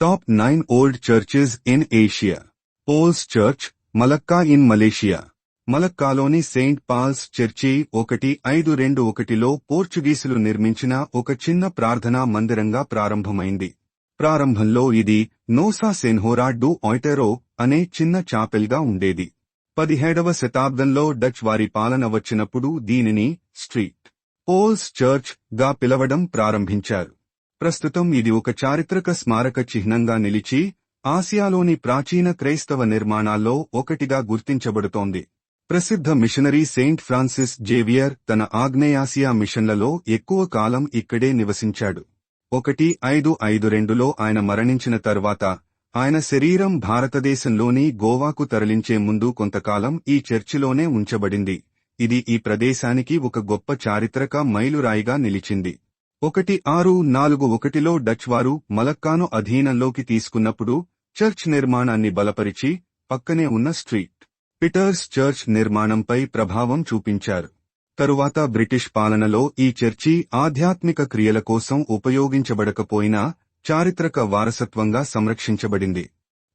Top nine old churches in Asia Paul's church Malacca in Malaysia మలక్కాలోని Saint Paul's church ఒకటి ఐదు రెండు ఒకటిలో పోర్చుగీసులు నిర్మించిన ఒక చిన్న ప్రార్థనా మందిరంగా ప్రారంభమైంది. ప్రారంభంలో ఇది నోసా సెన్హోరా డు ఆయిటెరో అనే చిన్న చాపెల్గా ఉండేది. పదిహేడవ శతాబ్దంలో డచ్ వారి పాలన వచ్చినప్పుడు దీనిని స్ట్రీట్. పోల్స్ చర్చ్గా పిలవడం ప్రారంభించారు. ప్రస్తుతం ఇది ఒక చారిత్రక స్మారక చిహ్నంగా నిలిచి ఆసియాలోని ప్రాచీన క్రైస్తవ నిర్మాణాల్లో ఒకటిగా గుర్తించబడుతోంది. ప్రసిద్ధ మిషనరీ సెయింట్ ఫ్రాన్సిస్ జేవియర్ తన ఆగ్నేయాసియా మిషన్లలో ఎక్కువ కాలం ఇక్కడే నివసించాడు. ఒకటి ఐదు ఐదు రెండులో ఆయన మరణించిన తర్వాత ఆయన శరీరం భారతదేశంలోని గోవాకు తరలించే ముందు కొంతకాలం ఈ చర్చిలోనే ఉంచబడింది. ఇది ఈ ప్రదేశానికి ఒక గొప్ప చారిత్రక మైలురాయిగా నిలిచింది. ఒకటి ఆరు నాలుగు ఒకటిలో డచ్ వారు మలక్కాను అధీనంలోకి తీసుకున్నప్పుడు చర్చ్ నిర్మాణాన్ని బలపరిచి పక్కనే ఉన్న స్ట్రీట్ పిటర్స్ చర్చ్ నిర్మాణంపై ప్రభావం చూపించారు. తరువాత బ్రిటిష్ పాలనలో ఈ చర్చి ఆధ్యాత్మిక క్రియల కోసం ఉపయోగించబడకపోయినా చారిత్రక వారసత్వంగా సంరక్షించబడింది.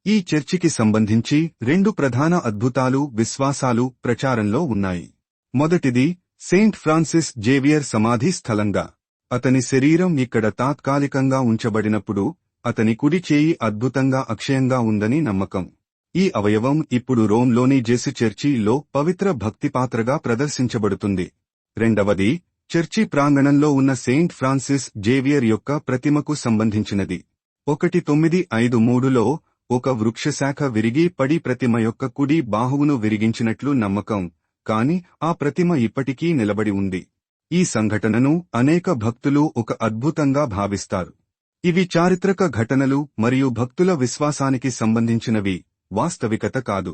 ఈ చర్చికి సంబంధించి రెండు ప్రధాన అద్భుతాలు విశ్వాసాలు ప్రచారంలో ఉన్నాయి. మొదటిది సెయింట్ ఫ్రాన్సిస్ జేవియర్ సమాధి స్థలంగా. అతని శరీరం ఇక్కడ తాత్కాలికంగా ఉంచబడినప్పుడు అతని కుడి చేయి అద్భుతంగా అక్షయంగా ఉందని నమ్మకం. ఈ అవయవం ఇప్పుడు రోమ్లోని జెసి చర్చిలో పవిత్ర భక్తిపాత్రగా ప్రదర్శించబడుతుంది. రెండవది చర్చి ప్రాంగణంలో ఉన్న సెయింట్ ఫ్రాన్సిస్ జేవియర్ యొక్క ప్రతిమకు సంబంధించినది. ఒకటి తొమ్మిది ఐదు మూడులో ఒక వృక్షశాఖ విరిగి పడి ప్రతిమ యొక్క కుడి బాహువును విరిగించినట్లు నమ్మకం కాని ఆ ప్రతిమ ఇప్పటికీ నిలబడి ఉంది. ఈ సంఘటనను అనేక భక్తులు ఒక అద్భుతంగా భావిస్తారు. ఇవి చారిత్రక ఘటనలు మరియు భక్తుల విశ్వాసానికి సంబంధించినవి వాస్తవికత కాదు.